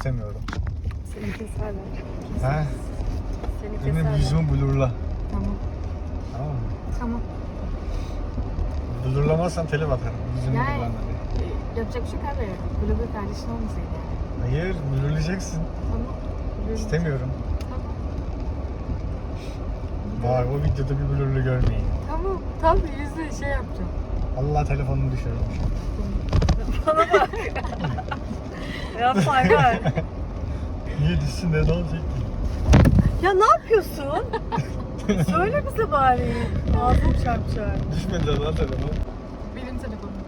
istemiyorum. Seni keserler. He? Seni Benim keserler. yüzümü blurla. Tamam. Tamam mı? Tamam. Blurlamazsan telif atarım. Yüzümü Yani- blurla diye. Ee, Yapacak bir şey kalmıyor. Blogger kardeşin olmasaydı. Hayır, blurlayacaksın. Tamam. İstemiyorum. Tamam. Var, o videoda bir blurlu görmeyin. Tamam. Tam yüzü şey yapacağım. Allah telefonumu düşürürüm. Yapma hayvan. Niye düşsün de ne olacak ki? ya ne yapıyorsun? Söyle bize bari. Ağzım çarpacak. Düşmedi lan telefon. Benim telefonum.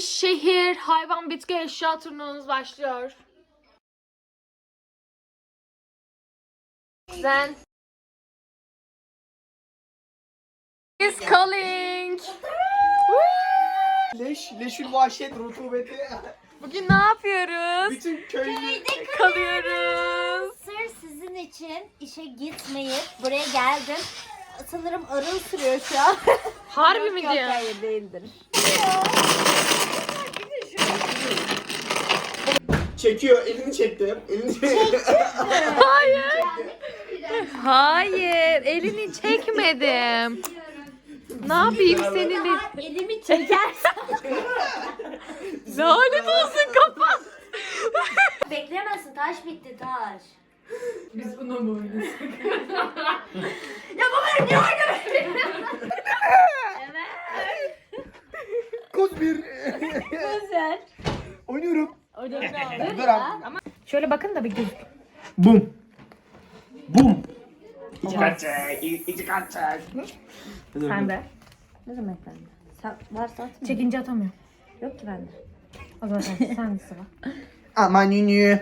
bir şehir, hayvan, bitki, eşya turnuvamız başlıyor. Then is calling. Leş, leşül vahşet rutubeti. Bugün ne yapıyoruz? Bütün köylü. Kalıyoruz. Sır sizin için işe gitmeyip buraya geldim. Sanırım arıl sürüyor şu an. Harbi mi Yok diyor? hayır değildir. Çekiyor, elini çekti. Elini çekti. Hayır. Hayır, elini çekmedim. Ne yapayım senin de? Elimi çekersen Lanet olsun kapat. bekleyemezsin. Taş bitti taş. Biz buna mı oynuyoruz? Koz bir. Güzel. Oynuyorum. Ya. abi. Şöyle bakın da bir göz. Bum. Bum. İki kaçacak, iki kaçacak. Sen de. Ne demek bende? Sen varsa atma. Çekince atamıyorum. Yok ki bende. O zaman sen, sen de sıra. Aman ünlü.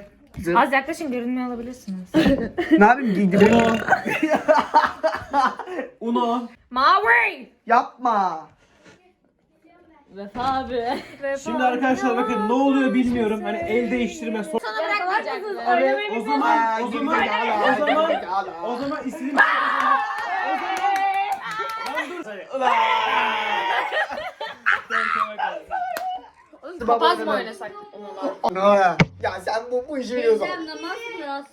Az yaklaşın görünmeyi alabilirsiniz. Ne yapayım giydim onu. Uno. Mavi. Yapma. Vefa abi. Şimdi arkadaşlar bakın ne oluyor bilmiyorum. Hani el değiştirme son. Sana bırakmayacaktım. Evet, o zaman o zaman o zaman o zaman istediğim o zaman. O zaman Papaz mı oynasak? Ya sen bu, bu işi biliyorsun. Teyzem namaz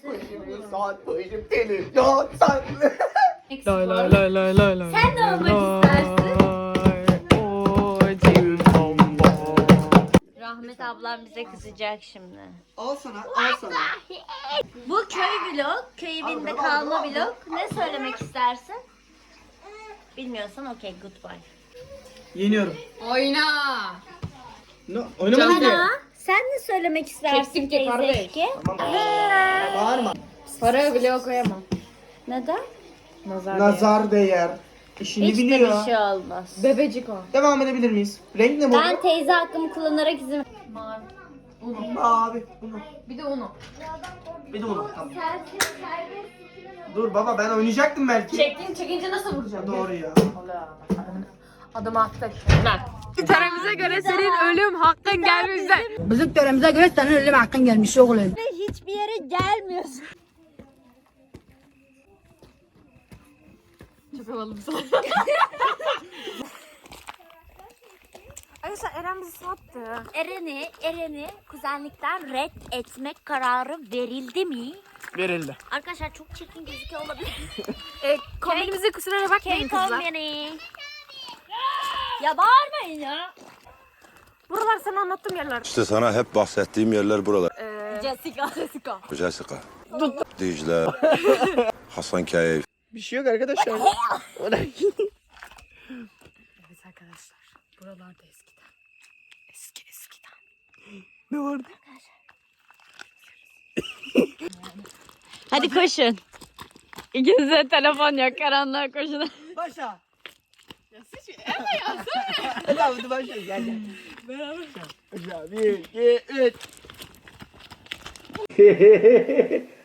kılıyorsun. Saat başım televizyon sen. Lay lay lay lay lay lay. Sen ne olmak istersin? Rahmet ablam bize kızacak şimdi. Al sana, al sana. Bu köy vlog, köy evinde kalma vlog. Ne söylemek istersin? Bilmiyorsan okey goodbye. Yeniyorum. Oyna. No, oynamadım ki. Ana sen ne söylemek istersin Kestik ki kardeş. teyzeşki? Bağırma. Para bile koyamam. Neden? Nazar. Nazar değer. İşini Hiç de biliyor. bir şey olmaz. Bebecik o. Devam edebilir miyiz? Renk ne bu? Ben teyze hakkımı kullanarak izin Mavi. Abi bunu. Bir de onu. Bir de onu. Tamam. Dur baba ben oynayacaktım belki. Çektin çekince nasıl vuracağım? Doğru ya. Adım attık. Töremize göre senin ölüm hakkın gelmişse. Bizim töremize göre senin ölüm hakkın gelmiş oğlum. Hiçbir yere gelmiyorsun. Çok havalı bir. Arkadaşlar Eren bizi sattı. Eren'i, Eren'i kuzenlikten red etmek kararı verildi mi? Verildi. Arkadaşlar çok çirkin gözüküyor olabilir. E, kombinimize kusurlara bakmayın kızlar. beni. Ya bağırmayın ya. Buralar sana anlattığım yerler. İşte sana hep bahsettiğim yerler buralar. Jessica. Jessica. Jessica, Dicle, Hasankeyf, Bir şey yok arkadaşlar. Evet arkadaşlar. Buralarda eskiden. Eski eskiden. ne vardı? Hadi koşun. İkinize telefon yok. Karanlığa koşun. Başla. Ya sıç. Ama ya Hadi abi hadi başla gel gel. Beraber. Başla. Bir, iki, üç.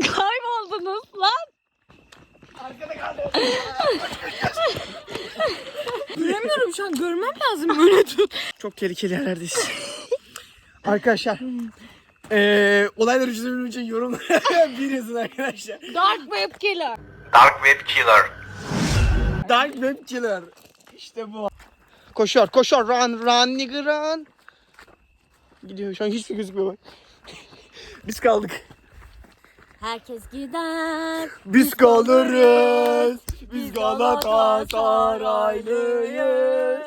Kayboldunuz lan. Göremiyorum şu an görmem lazım böyle tut. Çok tehlikeli yerlerdeyiz. Arkadaşlar. Eee olayları çözebilmem için yorumlara bir yazın arkadaşlar. Dark Web Killer. Dark Web Killer. İşte bu. Koşuyor, koşuyor. Run, run, nigga run. Gidiyor. Şu an hiçbir gözükmüyor bak. Biz kaldık. Herkes gider. Biz kalırız. Biz Galatasaraylıyız.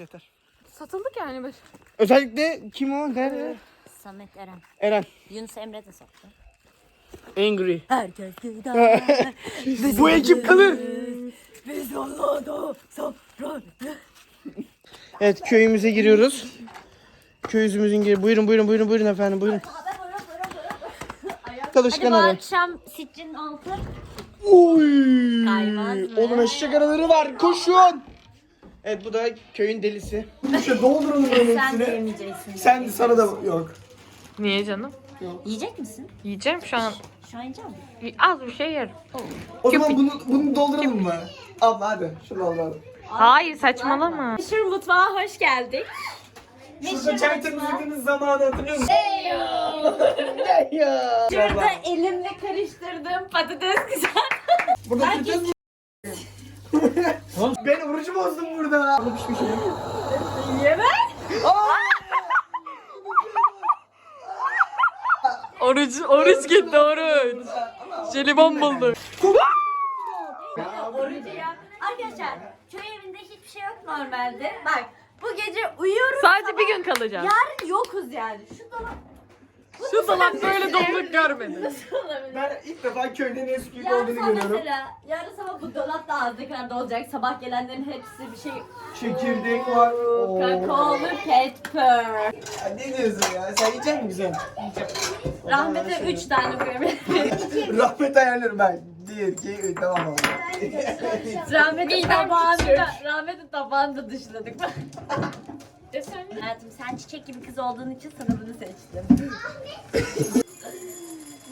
Yeter. Satıldık yani biz. Özellikle kim o? Nerede? Samet Eren. Eren. Yunus Emre de sattı. Angry. Herkes gider. Bu ekip kalır. Biz ona da sonra. Evet köyümüze giriyoruz. Köyümüzün gir. Buyurun buyurun buyurun buyurun efendim buyurun. Hadi Çalışkan bu arı. akşam sitrin altı. Oy. Kaymaz mı? Oğlum eşek araları var. Koşun. Evet bu da köyün delisi. İşte doldurun bunun Sen de hepsini. yemeyeceksin. Sen sana da yok. Niye canım? Yiyecek misin? Yiyeceğim şu an. Şu an yiyecek misin? Az bir şey yerim. O zaman bunu, bunu dolduralım mı? Abla hadi. Şunu dolduralım. Hayır saçmalama. Meşhur mutfağa hoş geldik. Şurada çay temizlediğimiz zamanı hatırlıyor musun? ya. Şurada elimle karıştırdığım patates kızartması. Burada tutacağız mı? ben orucu bozdum burada. Burada pişmiş şey. Oruç, oruç gitti oruç. Jelibon bulduk. Orucu ya. Arkadaşlar köy evinde hiçbir şey yok normalde. Bak bu gece uyuyoruz. Sadece bir gün kalacağız. Yarın yokuz yani. Şu dolap Şu dolap böyle doluluk görmedi. nasıl olabilir? Ben ilk defa köyde ne eski Yarın olduğunu sabah görüyorum. mesela, yarın sabah bu dolap da ne kadar dolacak. Sabah gelenlerin hepsi bir şey Çekirdek var. Oo. kakaolu petper. Ya ne diyorsun ya? Sen yiyecek misin güzel? Rahmet'e 3 tane koyabilirim. Rahmet ayarlarım ben. 1, 2, 3 tamam abi. Rahmet'in tabağını da, Rahmet'in tabağını da dışladık. Hayatım sen çiçek gibi kız olduğun için sana bunu seçtim.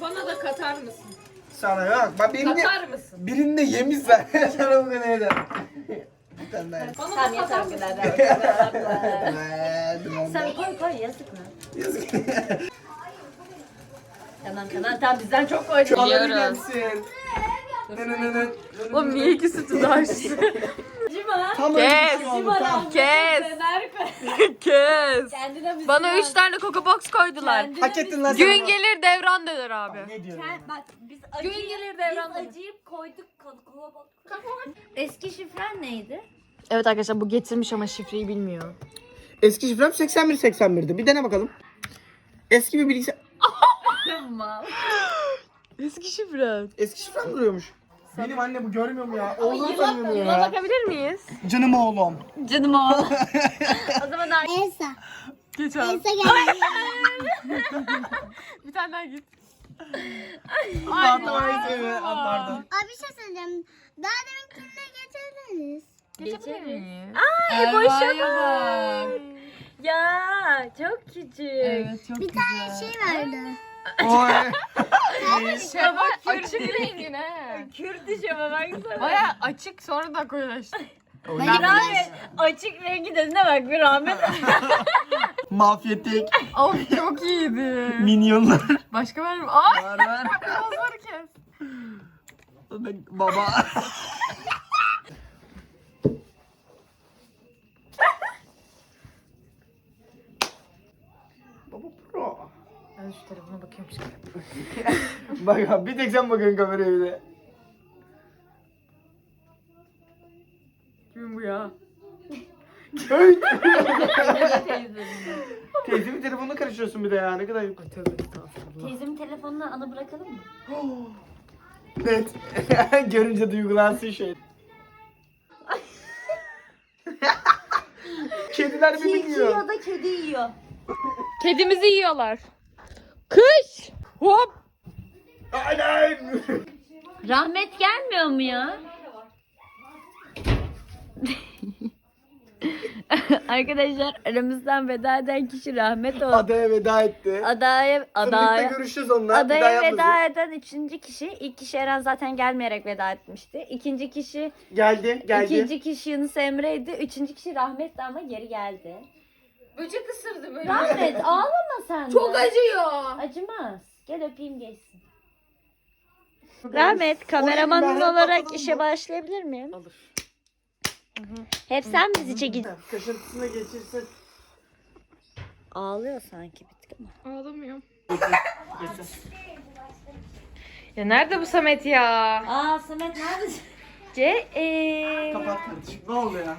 Bana da katar mısın? Sana yok. Bak birini, Katar mısın? birini de yemiş zaten. Sana bu kadar eder. Bir tane daha. Tamam yeter o kadar. Evet, Sen koy koy yazık mı? Yazık. Tamam tamam tamam bizden çok koydun. Alır gelsin. Nınınının. Oğlum niye iki sütü daha açtı? Cima. Tam öyle bir Kes. şey oldu. Tam. Kes. döner koy. Kes. Kendine bir Bana üç tane Coco Box koydular. Kendine Hak bir- ettin lan sen. Gün gelir devran döner abi. Ne diyorsun? Kend- Bak biz Gün acıyıp, gelir biz devran döner. acıyıp koyduk kola bak. Eski şifren neydi? Evet arkadaşlar bu getirmiş ama şifreyi bilmiyor. Eski şifrem 81 81'di. Bir dene bakalım. Eski bir bilgisayar. Mal. Eski şifre. Eski şifrem duruyormuş. Benim anne bu görmüyor mu ya? Oğlum sanmıyor Yıla ya. bakabilir miyiz? Canım oğlum. Canım oğlum. o zaman daha Elsa. Geç abi. Elsa geldi. Bir tane daha git. Pardon. Pardon. Abi bir şey söyleyeceğim. Daha deminkinde geçebiliriz. Geçebilir miyiz? Ay boşa bak. Ya çok küçük. Bir tane şey vardı. Oy. Şeva açık rengin he. Kürt işe baksana. Baya açık sonra da koyulaştı. Rahmet açık rengi dediğine bak bir rahmet. Mafyatik. Of çok iyiydi. Minyonlar. Başka var mı? Ay Var var. kazları kes. Baba. Baba pro. Ben şu telefona bakıyorum. Bak abi bir tek sen bakıyorsun kameraya bir de. Kimin bu ya? Hey. Teyzemin telefonuna karışıyorsun bir de ya ne kadar. Tövbe estağfurullah. Teyzemin telefonunu ana bırakalım mı? Net. Görünce duygulansın şey. Kediler beni Tilki yiyor. yiyor da kedi yiyor. Kedimizi yiyorlar. Kış. Hop. Aynen. Rahmet gelmiyor mu ya? Arkadaşlar aramızdan veda eden kişi rahmet oldu. Adaya veda etti. Adaya, adaya, görüşeceğiz onunla. Bir daha adaya yapmasın. veda eden üçüncü kişi. İlk kişi Eren zaten gelmeyerek veda etmişti. İkinci kişi, Geldi geldi. ikinci kişi Yunus Emre'ydi. Üçüncü kişi rahmetti ama geri geldi. Böcek ısırdı böyle. Rahmet ağlama sen de. Çok acıyor. Acımaz. Gel öpeyim geçsin. Rahmet kameramanın olarak işe mı? başlayabilir miyim? Olur. Hep sen bizi çekin. Kaşıntısına geçirsin. Ağlıyor sanki bir tık ama. Ağlamıyorum. Ya nerede bu Samet ya? Aa Samet neredesin? Ce eee. Kapat kardeşim. Ne oldu ya?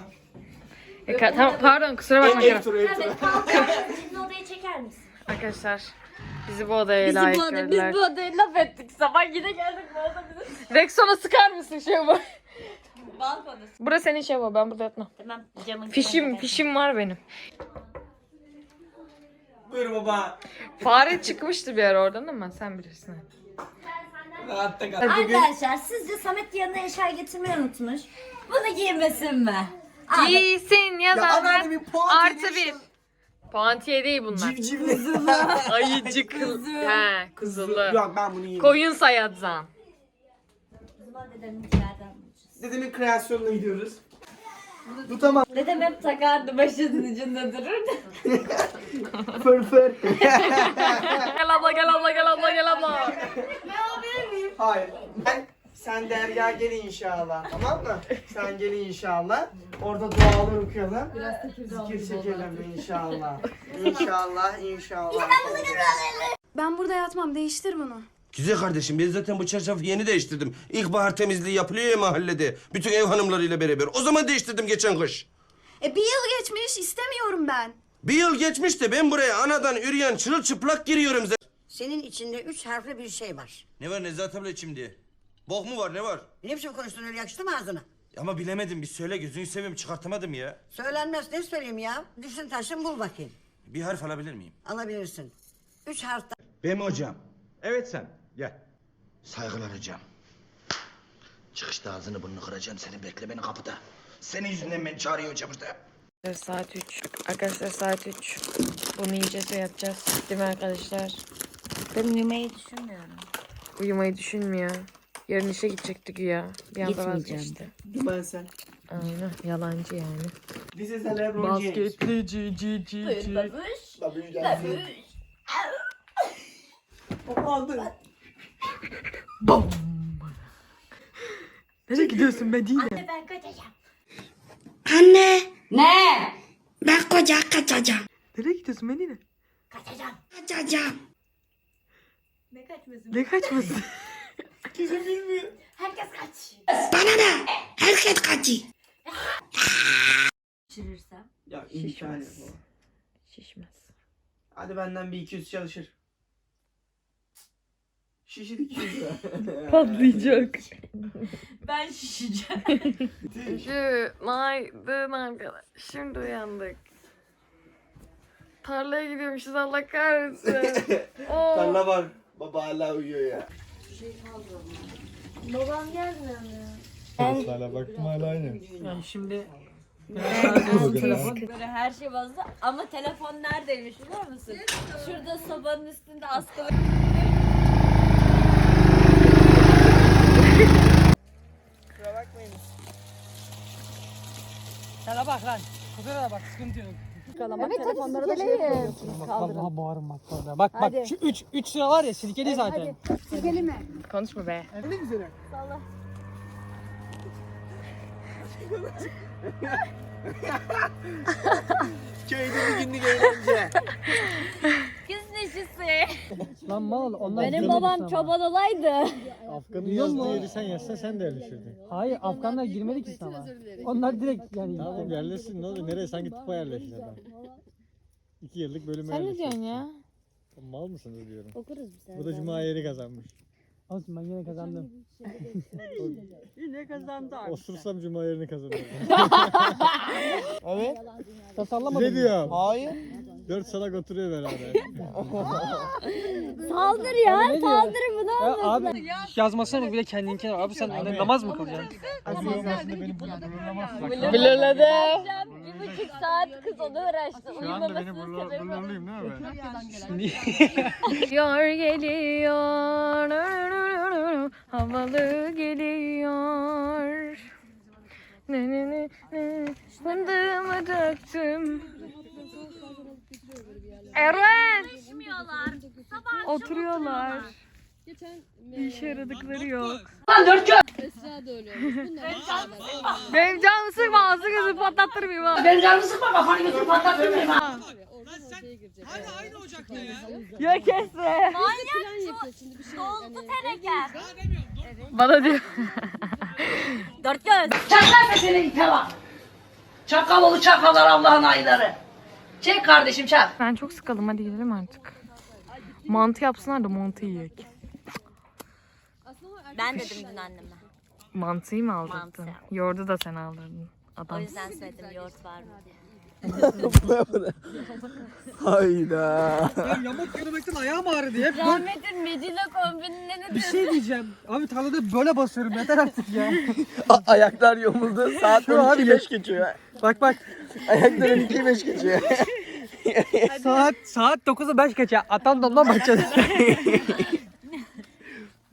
E, ka- tamam, pardon kusura bakma. Ev turu ev turu. Samet kalk. Bizim odayı çeker misin? Arkadaşlar bizi bu odaya Bizi layık bu odaya, biz gördüler. bu odaya laf ettik. Sabah yine geldik bu odaya. Rexona sıkar mısın şey bu? Balkonu. Burası senin şey bu ben burada yatmam. Tamam camın Fişim fişim var benim. Buyur baba. Fare çıkmıştı bir ara oradan ama sen bilirsin. Rahatta kal. Bugün Arkadaşlar sizce Samet yanına eşya getirmeyi unutmuş. Bunu giymesin mi? Giysin ya yazanlar anneanne bir puan artı bir. Puantiye değil bunlar. Civcivli. Ayıcık. He kuzulu. Yok ben bunu yiyeyim. Koyun sayadzan. Bulacağız. Dedemin kreasyonuna gidiyoruz. Bu tamam. Dedem hep takardı başının ucunda dururdu. Fır fır. Gel abla gel abla gel abla gel abla. Hayır. Ben sen derya gel inşallah. Tamam mı? Sen gel inşallah. Orada dualar okuyalım. Zikir çekelim inşallah. İnşallah, inşallah. Ben burada yatmam. Değiştir bunu. Güzel kardeşim ben zaten bu çarşafı yeni değiştirdim. İlkbahar temizliği yapılıyor ya mahallede. Bütün ev hanımlarıyla beraber. O zaman değiştirdim geçen kış. E bir yıl geçmiş. istemiyorum ben. Bir yıl geçmiş de ben buraya anadan üreyen çırılçıplak giriyorum zaten. Senin içinde üç harfli bir şey var. Ne var Nezahat abla içimde? Bok mu var ne var? Ne biçim konuştun öyle yakıştı mı ağzına? Ama bilemedim bir söyle gözünü seveyim çıkartamadım ya. Söylenmez ne söyleyeyim ya? Düşün taşın bul bakayım. Bir harf alabilir miyim? Alabilirsin. Üç harften. Benim hocam. Evet sen. Gel. Saygılar hocam. Çıkışta ağzını burnunu kıracağım seni bekle beni kapıda. Senin yüzünden beni çağırıyor hocam işte. Saat 3. Arkadaşlar saat 3. Bunu yiyeceğiz ve yatacağız. Değil mi arkadaşlar? Ben uyumayı düşünmüyorum. Uyumayı düşünmüyor. Yarın işe gidecekti güya. Bir anda Gitmeyeceğim. vazgeçti. Ben sen. Aynen yalancı yani. This is a LeBron James. Basketlici ci ci ci. Babuş. Tabii gelsin. O aldı. Nereye gidiyorsun Medine? Anne ben kaçacağım. Anne Ne? ben koca kaçacağım. Nereye gidiyorsun Medine? Kaçacağım. Kaçacağım. Ne kaçmasın? Ne kaçması? Herkes kaç. Bana ne? Herkes kaçıyor. Düşürürsem. Ya imkanı yok. Şişmez. Hadi benden bir 200 çalışır. Şişir 200 lira. Patlayacak. Ben şişeceğim. Günaydın arkadaşlar. Şimdi uyandık. Tarlaya gidiyormuşuz Allah kahretsin. Oo. Tarla var. Baba hala uyuyor ya. Babam gelmiyor mu? Hala baktım hala aynı. Yani şimdi Böyle her şey bozdu ama telefon neredeymiş biliyor musun? Şurada sobanın üstünde askılı. Kusura bakmayın. sana bak lan. Kusura bak sıkıntı yok. Evet hadi silkeleyin. Vallahi bağırma bak orada. Bak bak şu 3 3 sıra var ya silkeli zaten. Silkeli mi? Konuşma be. Ne güzel. Köyde bir günlük eğlence. Lan mal onlar Benim girmedi babam sınava. çoban olaydı. Afgan'ın musun? yeri sen yazsan sen de yerleşirdin. Hayır Afganlar girmedi ki sınava. Onlar direkt yani. Tamam yerleşsin ne olur nereye sanki tıpa yerleşir adam. İki yıllık bölüme Sen ne diyorsun ya? Mal mısınız diyorum. Okuruz biz. Bu da cuma yeri kazanmış. Olsun ben yine kazandım. Osursam cuma yerini kazanırım. Evet. Tasarlamadım. ne diyorum? Hayır. Dört salak oturuyor beraber. Saldır ya, saldır bunu. Ya abi yazmasana de kendinkine. Abi sen namaz mı kılacaksın? Beni. Blurladı. Bir buçuk saat kız onu uğraştı. Şu anda o. bulurluyum değil mi ben? Geliyor geliyor havalı geliyor. Ne ne ne ne fındığımı döktüm. Eren oturuyorlar. İşe yaradıkları yok. Benim canımı sıkma ağzı gözü patlattırmayayım ha. Lan sen hala aynı ocakta ya. Ya kesme. Doldu teneke. Daha demiyorum. Dur. Bana diyor. Dört göz. Çakal oğlu çakallar Allah'ın ayları. Çek kardeşim çak. Ben çok sıkıldım hadi gidelim artık. Mantı yapsınlar da mantı yiyek. Ben dedim dün anneme. Mantıyı mı aldırdın? Mantı. Yoğurdu da sen aldırdın. O Adam. yüzden söyledim yoğurt var mı? Hayda. Ben yamuk yürümekten ayağım ağrıdı ya. Böyle Rahmet'in Medine kombinine ne bir şey diyeceğim. Abi tarlada böyle basıyorum yeter artık ya. Ayaklar yamuldu. Saat Şu abi 12 5 geçiyor. Bak bak Ayaklar 12 5 geçiyor. saat saat 9'a 5 geçe. Atan donma bahçede.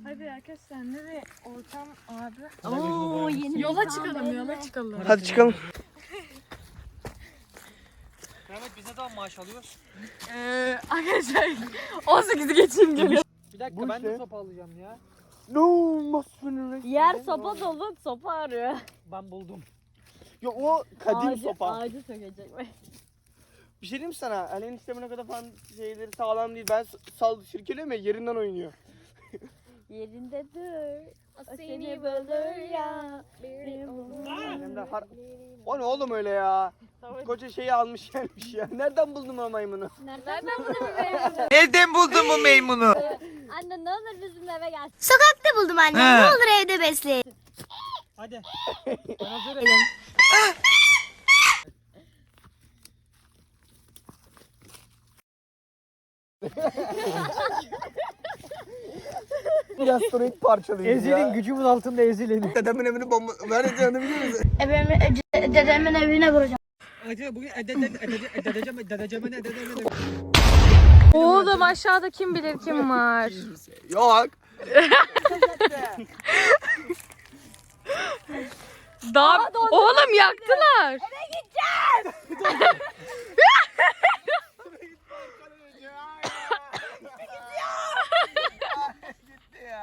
Hadi arkadaşlar nereye? Ortam abi. Oo yeni Yola çıkalım yola çıkalım. Hadi çıkalım. Mehmet biz ne zaman maaş alıyoruz? Ee, arkadaşlar 18'i geçeyim geliyor. Bir dakika Bu ben de işte. sopa alacağım ya. No, Yer sopa dolu sopa arıyor. Ben buldum. Ya o kadim Ağacı- sopa. Ağacı sökecek. Bir şey diyeyim mi sana? Ali eniştemin o kadar falan şeyleri sağlam değil. Ben sal sirkeliyorum ya yerinden oynuyor. Yerinde dur. O seni bulur ya. Hem de har... O ne oğlum öyle ya? Koca şeyi almış gelmiş ya. Nereden buldun o maymunu? Nereden bunu biliyorum? Nereden buldun bu maymunu? Anne ne olur bizim eve gel. Sokakta buldum anne. Ne olur evde besleyin. Hadi. Ben hazırım. Biraz sonra ilk parçalıyız Ezilin ya. gücümün altında ezilin. Dedemin evini bomba... Vereceğini biliyor musun? Evimi, dedemin evine kuracağım. Hadi bugün ededeceğim ededeceğim ededeceğim ededeceğim. Oğlum aşağıda kim bilir kim var. Yok. Daha oğlum yaktılar.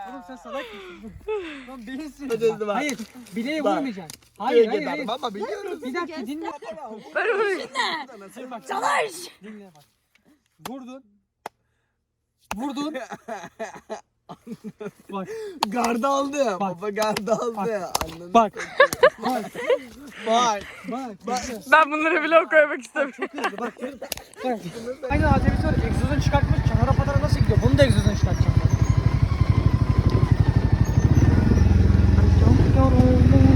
Oğlum sen salak mısın? Lan bak. Hayır, bileğe Bak. vurmayacaksın. Hayır, hayır, hayır. Ama biliyoruz. Bir dakika dinle. Bak, Çalış. Dinle bak. Vurdun. Vurdun. bak, Gardı aldı. Bak. Baba gardı aldı. Bak. Anladın bak. Bak, Bak. bak. bak. Ben bunları vlog koymak istemiyorum. bak. bak. Aynı ATV'si var. Egzozunu çıkartmış. Kenara patara nasıl gidiyor? Bunu da egzozunu çıkartacağım. ben. Önden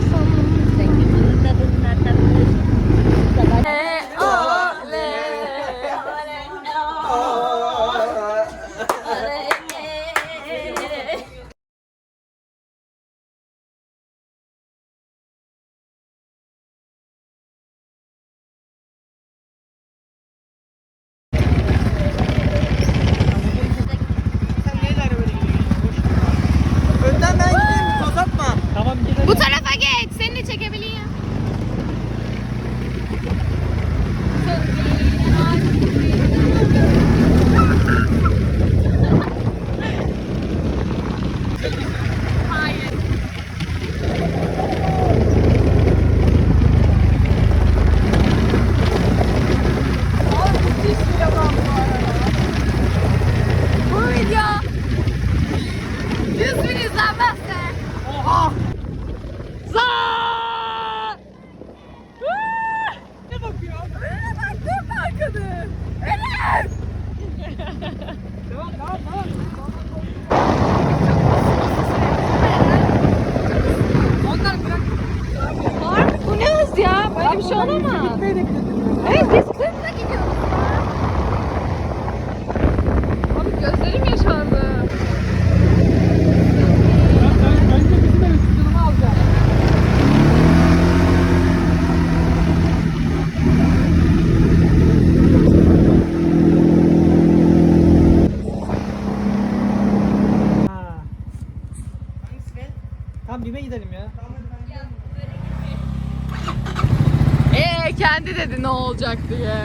demedi ne olacak diye.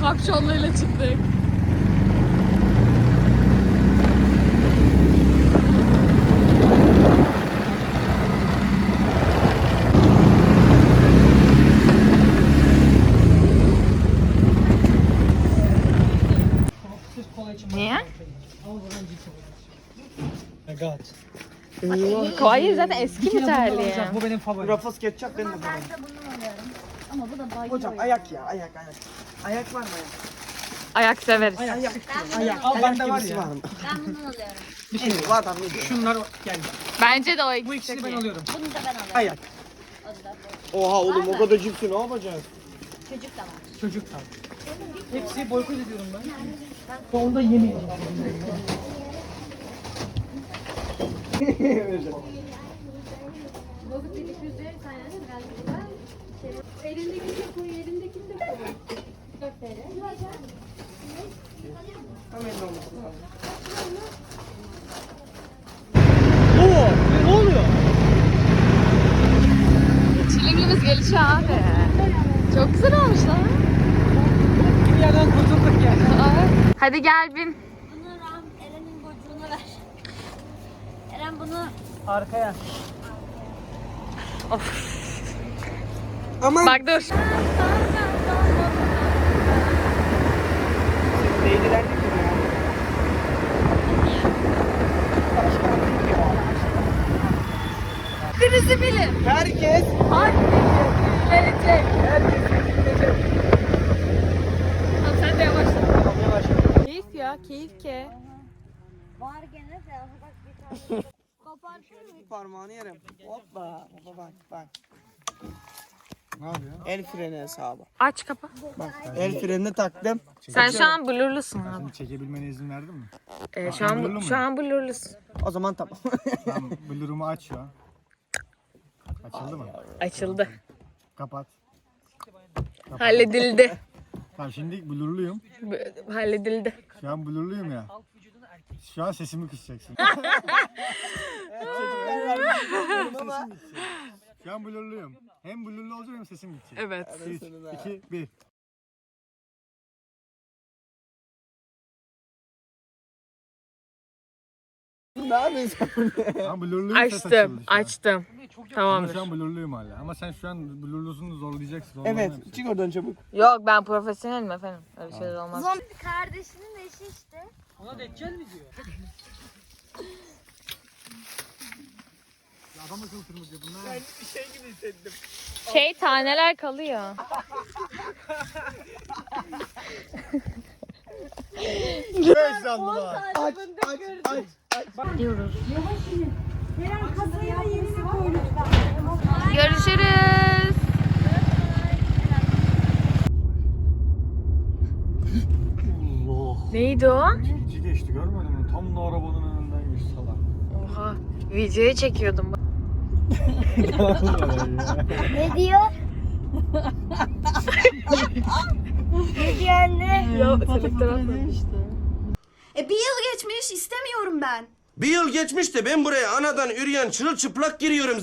Kapşonluyla çıktık. Niye? I got. Hayır zaten eski bir terliği. Bu benim favorim. Ruffles ketçap benim favorim. Bu da bayıyor. Hocam ayak ya ayak ayak. Ayak var mı ayak? Ayak severiz. Ayak. Ben, Ayak. Al, ayak bende var ya. var ben bundan alıyorum. Bir şey Bu ne diyor? Şunlar geldi. Bence de o Bu ikisi ikisini çok ben alıyorum. Bunu da ben alıyorum. Ayak. Da Oha oğlum o kadar cipsi ne yapacağız? Çocuk da var. Çocuk tabii. Hepsi boykot ediyorum ben. Sonunda yemeyeceğim. Tam elli olması lazım. Oo, ne oluyor? Çilingimiz gelişiyor abi. Çok güzel olmuş lan. Bir yerden kurtulduk ya. Hadi gel bin. Bunu Ram Eren'in gocuğuna ver. Eren bunu Arkaya. Aman. Bak dur. Krizi bilin. Herkes Gelecek. Tamam sen de yavaşla. Keyif ya, keyif ke. var gene de bak bir tane. Kopartır mı? parmağını yerim. Hoppa. Baba bak bak. El freni hesabı. Aç kapa. El frenini taktım. Sen şu an blurlusun abi. Şimdi çekebilmene izin verdin mi? Ee, şu an Blurlu mu? şu an blurlusun. O zaman tamam. Tamam, blurumu aç an. Açıldı mı? Açıldı. Kapat. Halledildi. Tamam şimdi blurluyum. Bu- Halledildi. Şu an blurluyum ya. Şu an sesimi kısacaksın. Şu an blurluyum. Hem blurlu olacağım hem sesim gidecek. Evet. 3, 2, 1. ne yapıyorsun? Ama blurluyum ses Açtım, açıldı şu an. açtım. Ama Tamamdır. şu an blurluyum hala. Ama sen şu an blurlusunu zorlayacaksın. Evet zorlayacaksın. çık oradan çabuk. Yok ben profesyonelim efendim. Öyle şeyler olmaz. Kardeşinin eşi işte. Ona deccal mi diyor? Adam akıllı kırmızı bunlar. Bir şey gibi hissettim. Şey taneler kalıyor. Beş sandılar. Aç aç aç. Görüşürüz. Neydi o? İkinci geçti görmedin mi? Tam da arabanın önünden geçti salak. Oha. Videoyu çekiyordum. Ne diyor? ne diyor anne? Ya selektör atmadım. E bir yıl geçmiş istemiyorum ben. Bir yıl geçmiş de ben buraya anadan üreyen çırılçıplak giriyorum